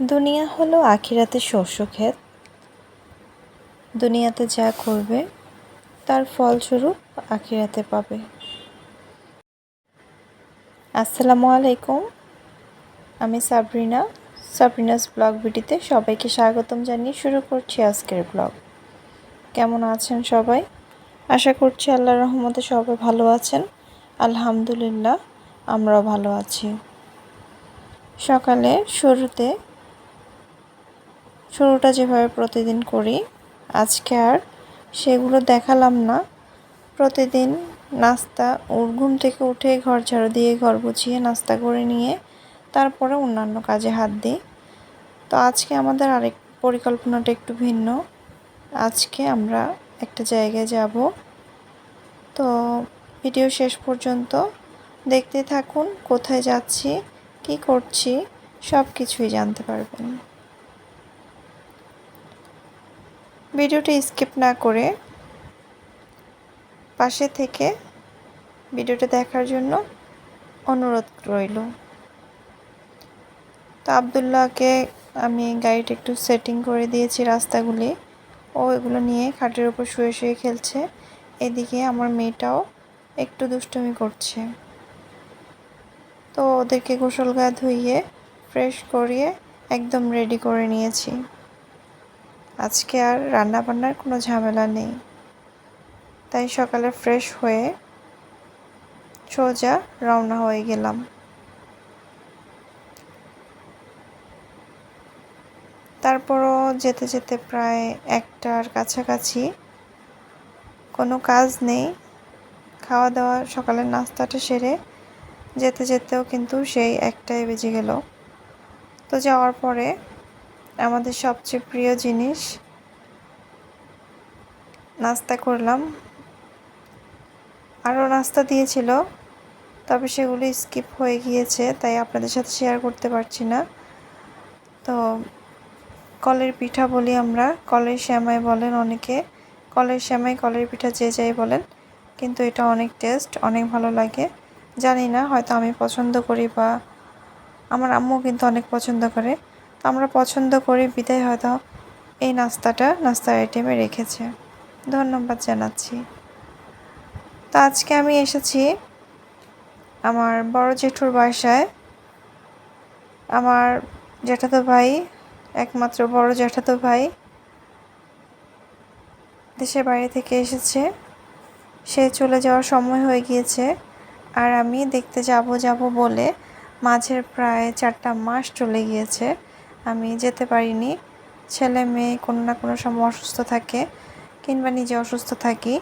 দুনিয়া হলো আখিরাতে শস্য ক্ষেত দুনিয়াতে যা করবে, তার ফলস্বরূপ আখিরাতে পাবে। আসসালামু আলাইকুম, আমি সাবরিনা। সাবরিনাস ব্লগ ভিডিওতে সবাইকে স্বাগতম জানিয়ে শুরু করছি আজকের ব্লগ। কেমন আছেন সবাই? আশা করছি আল্লাহ রহমতে সবাই ভালো আছেন। আলহামদুলিল্লাহ, আমরাও ভালো আছি। সকালে শুরুতে শুরুটা যেভাবে প্রতিদিন করি, আজকে আর সেগুলো দেখালাম না। প্রতিদিন নাস্তা, ওর ঘুম থেকে উঠে ঘর ঝাড়ু দিয়ে ঘর গুছিয়ে নাস্তা করে নিয়ে তারপরে অন্যান্য কাজে হাত দিই। তো আজকে আমাদের আরেক পরিকল্পনাটা একটু ভিন্ন। আজকে আমরা একটা জায়গায় যাব। তো ভিডিও শেষ পর্যন্ত দেখতে থাকুন, কোথায় যাচ্ছি, কি করছি সব কিছুই জানতে পারবেন। ভিডিওটি স্কিপ না করে পাশে থেকে ভিডিওটা দেখার জন্য অনুরোধ রইল। তো আবদুল্লাহকে আমি গাড়িটা একটু সেটিং করে দিয়েছি রাস্তাগুলি। ও এগুলো নিয়ে খাটের উপর শুয়ে শুয়ে খেলছে। এদিকে আমার মেয়েটাও একটু দুষ্টুমি করছে। তো ওদেরকে গোসল গা ধুইয়ে ফ্রেশ করিয়ে, একদম রেডি করে নিয়েছি। আজকে আর রান্না বান্নার কোনো ঝামেলা নেই। তাই সকালে ফ্রেশ হয়ে সোজা রওনা হয়ে গেলাম। তারপরও যেতে যেতে প্রায় একটার কাছাকাছি কোনো কাজ নেই। খাওয়া দাওয়া সকালের নাস্তাটা সেরে যেতে যেতেও কিন্তু সেই একটাই বেজে গেল। তো যাওয়ার পরে আমাদের সবচেয়ে প্রিয় জিনিস। নাস্তা করলাম। আরও নাস্তা দিয়েছিল, তবে সেগুলো স্কিপ হয়ে গিয়েছে, তাই আপনাদের সাথে শেয়ার করতে পারছি না। তো, কলের পিঠা বলি আমরা। কলের শ্যামাই বলেন অনেকে। কলের শ্যামাই, কলের পিঠা যে যাই বলেন, কিন্তু এটা অনেক টেস্ট, অনেক ভালো লাগে। জানি না, হয়তো আমি পছন্দ করি বা আমার আম্মু কিন্তু অনেক পছন্দ করে। আমরা পছন্দ করি, বিদায় হয়তো এই নাস্তাটা, নাস্তার আইটেমে রেখেছে। ধন্যবাদ জানাচ্ছি। তো আজকে আমি এসেছি আমার বড় জেঠুর বাসায়। আমার জ্যাঠাতো ভাই, একমাত্র বড় জ্যাঠাতো ভাই দেশের বাইরে থেকে এসেছে। সে চলে যাওয়ার সময় হয়ে গিয়েছে আর আমি দেখতে যাব যাব বলে মাঝের প্রায় চারটা মাস চলে গিয়েছে। আমি যেতে পারিনি। ছেলে, মেয়ে কোনো না কোনো সময় অসুস্থ থাকে কিংবা নিজে অসুস্থ থাকি।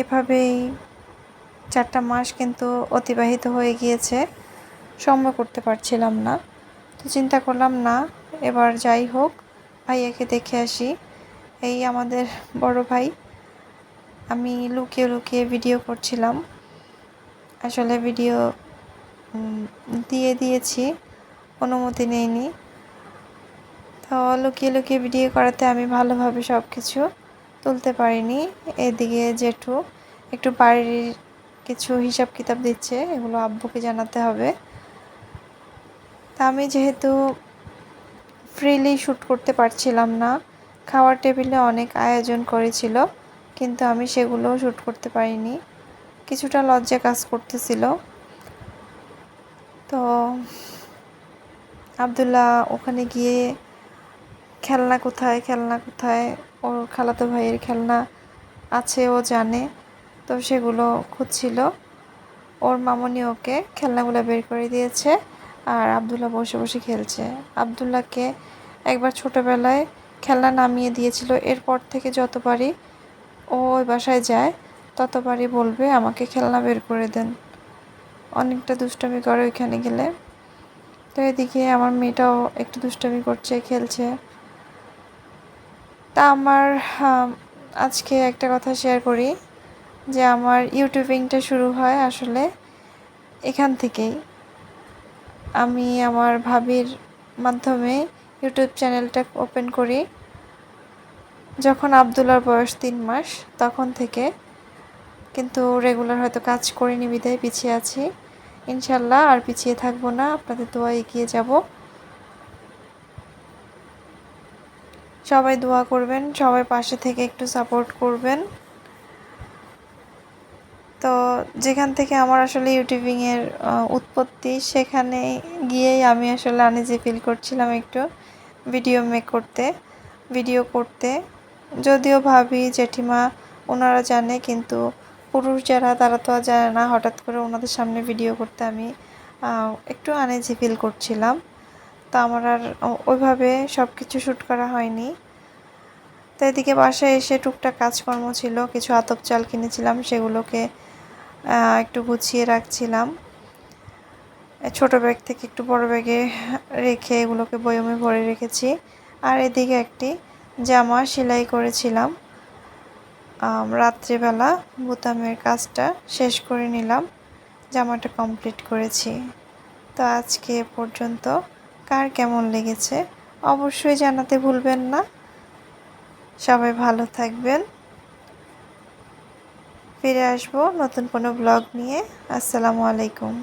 এভাবেই চারটা মাস কিন্তু অতিবাহিত হয়ে গিয়েছে। সময় করতে পারছিলাম না। তো চিন্তা করলাম, না, এবার যাই হোক, ভাইয়াকে দেখে আসি। এই আমাদের বড় ভাই। আমি লুকিয়ে লুকিয়ে ভিডিও করছিলাম। আসলে ভিডিও দিয়ে দিয়েছি। অনুমতি নেয়নি তো লুকিয়ে লুকিয়ে ভিডিও করাতে আমি ভালোভাবে সব কিছু তুলতে পারিনি। এদিকে জেঠু একটু বাড়ির কিছু হিসাব কিতাব দিচ্ছে, এগুলো আব্বুকে জানাতে হবে। তা আমি যেহেতু ফ্রিলি শ্যুট করতে পারছিলাম না, খাওয়ার টেবিলে অনেক আয়োজন করেছিল, কিন্তু আমি সেগুলো শ্যুট করতে পারিনি। কিছুটা লজ্জা কাজ করতেছিল। তো আবদুল্লাহ ওখানে গিয়ে খেলনা কোথায় খেলনা কোথায়? ওর খালাতো ভাইয়ের খেলনা আছে, ও জানে। তো সেগুলো খুঁজছিল। ওর মামনি ওকে খেলনাগুলো বের করে দিয়েছে আর আবদুল্লাহ বসে বসে খেলছে। আবদুল্লাহকে একবার ছোটোবেলায় খেলনা নামিয়ে দিয়েছিল। এরপর থেকে যতবারই ও ওই বাসায় যায়, ততবারই বলবে, আমাকে খেলনা বের করে দেন। অনেকটা দুষ্টামি করে ওইখানে গেলে। তো এদিকে আমার মেয়েটাও একটু দুষ্টামি করছে, খেলছে। তা আমার আজকে একটা কথা শেয়ার করি যে আমার ইউটিউবিংটা শুরু হয় আসলে এখান থেকেই। আমি আমার ভাবির মাধ্যমে ইউটিউব চ্যানেলটা ওপেন করি যখন আবদুল্লার বয়স তিন মাস, তখন থেকে। কিন্তু রেগুলার হয়তো কাজ করিনি, বিদায় পিছিয়ে আছি। ইনশাল্লাহ আর পিছিয়ে থাকব না, আপনাদের দোয়া এগিয়ে যাব। সবাই দোয়া করবেন, সবাই পাশে থেকে একটু সাপোর্ট করবেন। তো যেখান থেকে আমার আসলে ইউটিউবিংয়ের উৎপত্তি, সেখানে গিয়েই আমি আসলে আনিজি ফিল করছিলাম একটু ভিডিও মেক করতে ভিডিও করতে। যদিও ভাবি জেঠিমা, ওনারা জানে, কিন্তু পুরুষ যারা, তারা তো আর জানে না। হঠাৎ করে ওনাদের সামনে ভিডিও করতে আমি একটু আনেজি ফিল করছিলাম। তো আমার আর ওইভাবে সব কিছু শ্যুট করা হয়নি। তো এদিকে বাসায় এসে টুকটাক কাজকর্ম ছিল, কিছু আতপ চাল কিনেছিলাম, সেগুলোকে একটু গুছিয়ে রাখছিলাম। ছোট ব্যাগ থেকে একটু বড় ব্যাগে রেখে এগুলোকে বয়মে ভরে রেখেছি। আর এদিকে একটি জামা সেলাই করেছিলাম। রাত্রিবেলা বোতামের কাজটা শেষ করে নিলাম। জামাটা কমপ্লিট করেছি। তো আজকে পর্যন্ত কার কেমন লেগেছে অবশ্যই জানাতে ভুলবেন না। সবাই ভালো থাকবেন। ফিরে আসব নতুন কোনো ব্লগ নিয়ে। আসসালামু আলাইকুম।